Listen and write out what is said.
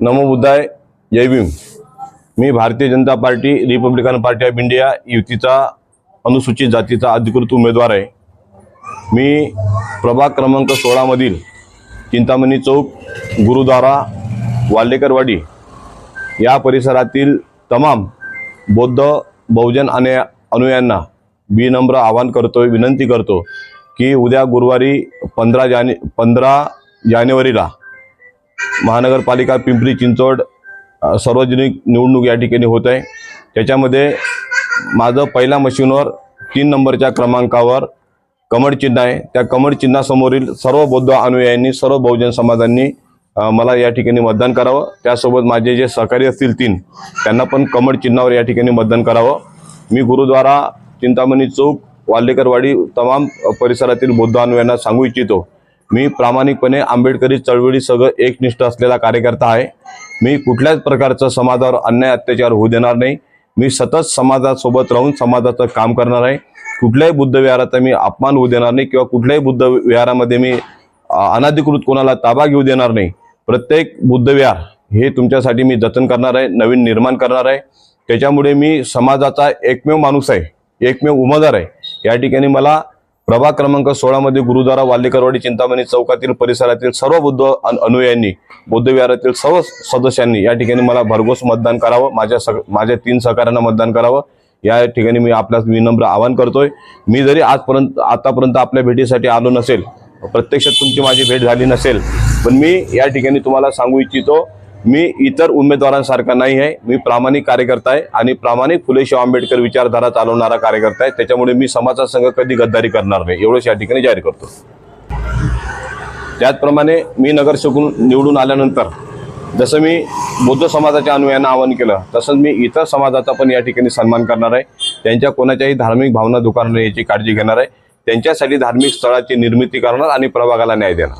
Namo बुद्धाय Jai Bhim. Me Bharatiya Janata party Republican Party of India युतीचा अनुसूचित जातीचा अधिकृत उमेदवार आहे. मी प्रभाग क्रमांक सोळामधील चिंतामणी चौक गुरुद्वारा वाल्लेकरवाडी या परिसरातील तमाम बौद्ध बहुजन आणि अनुयांना विनम्र आवाहन करतो विनंती करतो की उद्या गुरुवारी पंधरा जाने पंधरा जानेवारीला महानगरपालिका पिंपरी चिंचवड सार्वजनिक निवडणूक या ठिकाणी होत आहे. त्याच्यामध्ये माझं पहिल्या मशीनवर तीन नंबरच्या क्रमांकावर कमळ चिन्ह आहे. त्या कमळ चिन्हासमोरील सर्व बौद्ध अनुयायांनी सर्व बहुजन समाजांनी मला या ठिकाणी मतदान करावं. त्यासोबत माझे जे सहकारी असतील तीन त्यांना पण कमळ चिन्हावर या ठिकाणी मतदान करावं. मी गुरुद्वारा चिंतामणी चौक वाल्लेकरवाडी तमाम परिसरातील बौद्ध अनुयायांना सांगू इच्छितो मी प्रामाणिकपणे आंबेडकरी चळवळी सगळं एकनिष्ठ असलेला कार्यकर्ता आहे. मी कुठल्याच प्रकारचं समाजावर अन्याय अत्याचार होऊ देणार नाही. मी सतत समाजासोबत राहून समाजाचं काम करणार आहे. कुठल्याही बुद्ध विहाराचा मी अपमान होऊ देणार नाही किंवा कुठल्याही बुद्ध विहारामध्ये मी अनाधिकृत अनधिकृत कोणाला ताबा घेऊ देणार नाही. प्रत्येक बुद्ध विहार हे तुमच्यासाठी मी जतन करणार आहे नवीन निर्माण करणार आहे. त्याच्यामुळे मी समाजाचा एकमेव माणूस आहे एकमेव उमेदवार आहे. या ठिकाणी मला प्रभाग क्रमांक सोळामध्ये गुरुद्वारा वाल्लेकरवाडी चिंतामणी चौकातील परिसरातील सर्व बुद्ध अन- अनुयायांनी बुद्धविहारातील सर्व सदस्यांनी या ठिकाणी मला भरघोस मतदान करावं माझ्या सग माझ्या तीन सहकाऱ्यांना मतदान करावं. या ठिकाणी मी आपल्यास विनम्र आवाहन करतोय. मी जरी आजपर्यंत आतापर्यंत आपल्या भेटीसाठी आलो नसेल प्रत्यक्षात तुमची माझी भेट झाली नसेल पण मी या ठिकाणी तुम्हाला सांगू इच्छितो मी इतर उमेदवारांसारखा नाही आहे. मी प्रामाणिक कार्यकर्ता आहे आणि प्रामाणिक फुले शिव आंबेडकर विचारधारा चालवणारा कार्यकर्ता आहे. त्याच्यामुळे मी समाजासंघ कधी गद्दारी करणार नाही. एवढंच या ठिकाणी जाहीर करतो. त्याचप्रमाणे मी नगरसेवकून निवडून आल्यानंतर जसं मी बौद्ध समाजाच्या अनुयायांना आवाहन केलं तसंच मी इतर समाजाचा पण या ठिकाणी सन्मान करणार आहे. त्यांच्या कोणाच्याही धार्मिक भावना दुकान नाही याची काळजी घेणार आहे. त्यांच्यासाठी धार्मिक स्थळाची निर्मिती करणार आणि प्रभागाला न्याय देणार.